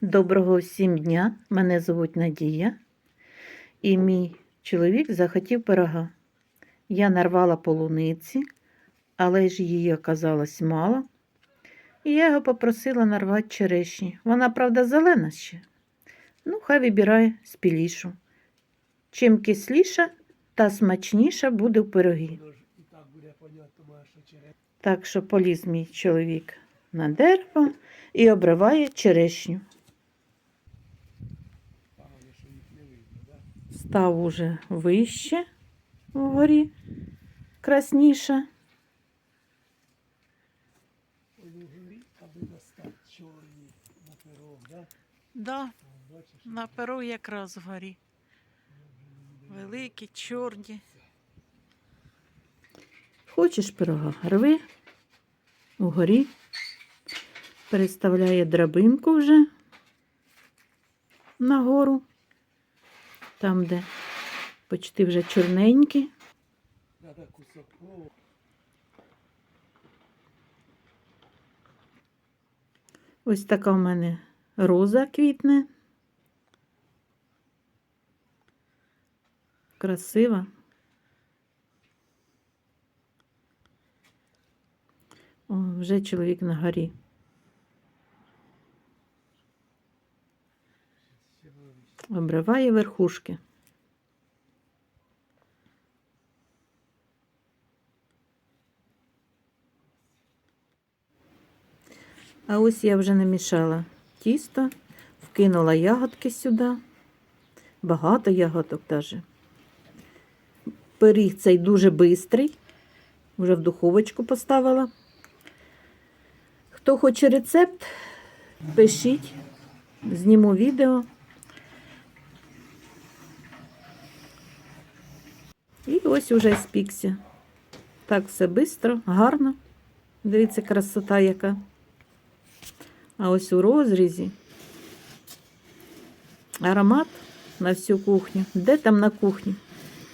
Доброго всім дня! Мене звуть Надія, і мій чоловік захотів пирога. Я нарвала полуниці, але ж її оказалось мало. І я його попросила нарвати черешні. Вона, правда, зелена ще. Ну, хай вибирає спілішу. Чим кисліша, та смачніша буде в пирогі. Так що поліз мій чоловік на дерево і обриває черешню. пагане, що їх не видно, да? Став уже вище вгорі, красніше. Да? На перу якраз вгорі. Великі, чорні. Хочеш пирога? Рви угорі. Переставляє драбинку вже нагору. Там, де почти вже чорненькі. Ось така в мене роза квітне. Красива. О, вже чоловік на горі. Ще вивість. Обриває верхушки. А ось я вже намішала тісто, вкинула ягодки сюди. Багато ягодок даже. Пиріг цей дуже бистрий. Вже в духовочку поставила. Хто хоче рецепт, пишіть, зніму відео. І ось уже спікся. Так все швидко, гарно. Дивіться, красота яка. А ось у розрізі аромат на всю кухню. Де там на кухні?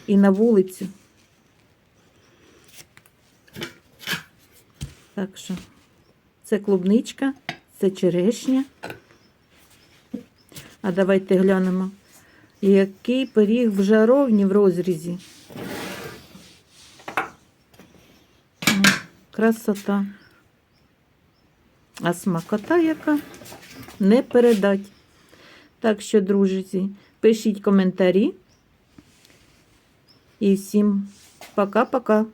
І на вулицю. Так що це клубничка, це черешня. А давайте глянемо, який пиріг в жаровні в розрізі. Красота. А смакота яка не передать. Так що, друзі, пишіть коментарі. І всім пока-пока.